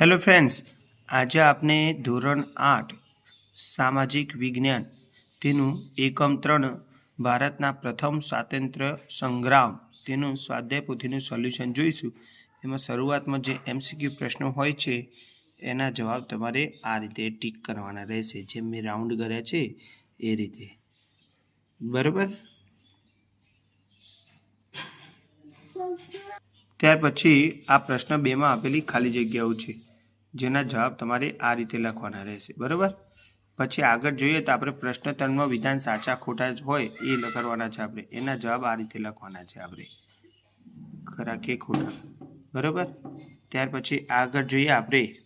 Hello friends આજે આપણે ધોરણ આઠ, સામાજિક વિજ્ઞાન, તેનું એકમ ત્રણ, ભારતના પ્રથમ સ્વાતંત્ર્ય સંગ્રામ, તેનું સ્વાધ્યાય પોથીનું સોલ્યુશન જોઈશું. એમાં શરૂઆતમાં જે એમસીક્યુ પ્રશ્નો હોય છે, એના જવાબ તમારે આ રીતે ટીક કરવાના રહેશે. જેમ મેં રાઉન્ડ કર્યા છે, એ રીતે. બરાબર? ત્યાર પછી આ પ્રશ્ન બેમાં આપેલી ખાલી જગ્યાઓ છે. જેના જવાબ તમારે આ રીતે લખવાના રહેશે. બરાબર? પછી આગળ જોઈએ તો આપણે પ્રશ્ન ત્રણમાં વિધાન સાચા ખોટા હોય એ કરવાના છે આપણે. એના જવાબ આ રીતે લખવાના છે આપણે. ખરા કે ખોટા? બરાબર? ત્યાર પછી આગળ જોઈએ આપણે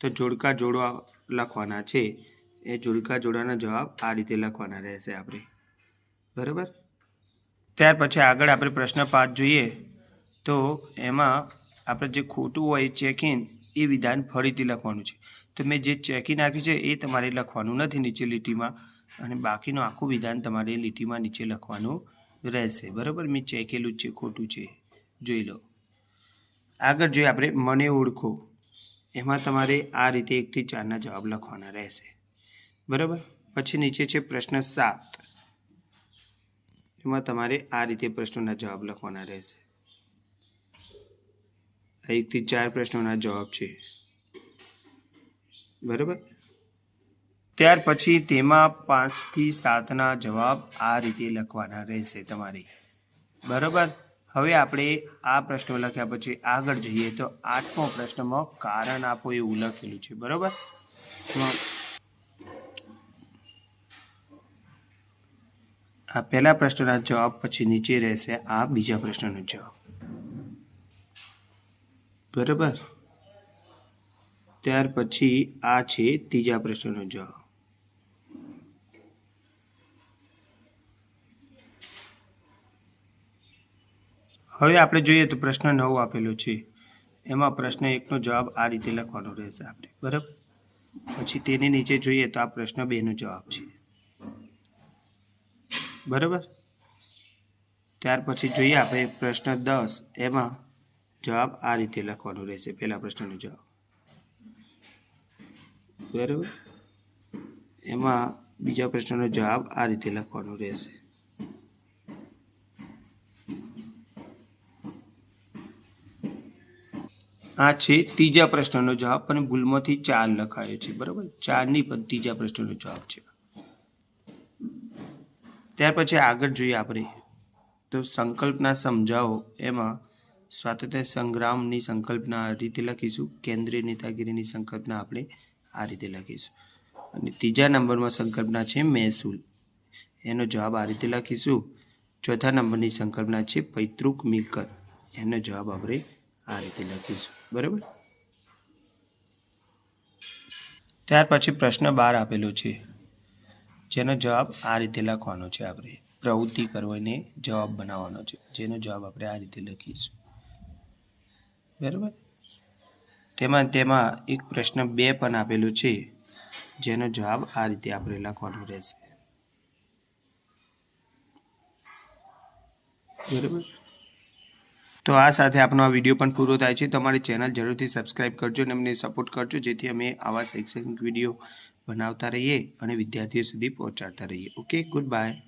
તો જોડકા જોડવા લખવાના છે. એ જોડકા જોડવાના જવાબ આ રીતે લખવાના રહેશે આપણે. બરાબર? ત્યાર પછી આગળ આપણે પ્રશ્ન પાંચ જોઈએ તો એમાં આપણે જે ખોટું હોય ચેક ઇન એ વિધાન ફરીથી લખવાનું છે. તો મેં જે ચેકી નાખ્યું છે એ તમારે લખવાનું નથી નીચે લીટીમાં અને બાકીનું આખું વિધાન તમારે લીટીમાં નીચે લખવાનું રહેશે. બરાબર? મેં ચેકેલું છે, ખોટું છે. જોઈ લો. આગળ જોઈએ આપણે મને ઓળખો. એમાં તમારે આ રીતે એકથી ચારના જવાબ લખવાના રહેશે. બરાબર? પછી નીચે છે પ્રશ્ન સાત. એમાં તમારે આ રીતે પ્રશ્નોના જવાબ લખવાના રહેશે. એકથી ચાર પ્રશ્નોના જવાબ છે. બરાબર? ત્યાર પછી તેમાં પાંચથી સાતના જવાબ આ રીતે લખવાના રહેશે તમારે. બરાબર? હવે આપણે આ પ્રશ્નો લખ્યા પછી આગળ જઈએ તો આઠમો પ્રશ્નમાં કારણ આપો એવું લખેલું છે. બરાબર? આ પહેલા પ્રશ્નના જવાબ પછી નીચે રહેશે, આ બીજા પ્રશ્નનો જવાબ. બરાબર? ત્યાર પછી આ છે ત્રીજા પ્રશ્નનો જવાબ. હવે આપણે જોઈએ તો પ્રશ્ન નવ આપેલો છે. એમાં પ્રશ્ન એકનો જવાબ આ રીતે લખવાનો રહેશે આપણે. બરાબર? પછી તેની નીચે જોઈએ તો આ પ્રશ્ન બેનો જવાબ છે. બરાબર? ત્યાર પછી જોઈએ આપણે પ્રશ્ન દસ. એમાં જવાબ આ રીતે લખવાનો રહેશે. પહેલા પ્રશ્નનો જવાબ. બરાબર? એમાં બીજા પ્રશ્નનો જવાબ આ રીતે લખવાનો રહેશે. આ છે ત્રીજા પ્રશ્નનો જવાબ પણ ભૂલમાંથી ચાર લખાયો છે. બરાબર? ચારની પણ ત્રીજા પ્રશ્નનો જવાબ છે. ત્યાર પછી આગળ જોઈએ આપણે. તો સંકલ્પના સમજાવો. એમાં સ્વાતંત્ર્ય સંગ્રામની સંકલ્પના આ રીતે લખીશું. કેન્દ્રીય નેતાગીરીની સંકલ્પના આપણે આ રીતે લખીશું. અને ત્રીજા નંબરમાં સંકલ્પના છે મહેસૂલ. એનો જવાબ આ રીતે લખીશું. ચોથા નંબરની સંકલ્પના છે પૈતૃક મિલકત. એનો જવાબ આપણે આ રીતે લખીશું. બરાબર? ત્યાર પછી પ્રશ્ન બાર આપેલો છે. જેનો જવાબ આ રીતે લખવાનો છે આપણે. પ્રવૃત્તિ કરવાને જવાબ બનાવવાનો છે. જેનો જવાબ આપણે આ રીતે લખીશું. બરાબર? તેમાં તેમાં એક પ્રશ્ન બે પણ આપેલો છે, જેનો જવાબ આ રીતે આપણે લખવાનો રહેશે. બરાબર? તો આ સાથે આપનો આ વીડિયો પણ પૂરો થાય છે. તમારી ચેનલ જરૂરથી સબસ્ક્રાઇબ કરજો અને અમને સપોર્ટ કરજો, જેથી અમે આવા શૈક્ષણિક વીડિયો બનાવતા રહીએ અને વિદ્યાર્થીઓ સુધી પહોંચાડતા રહીએ. Okay, good bye.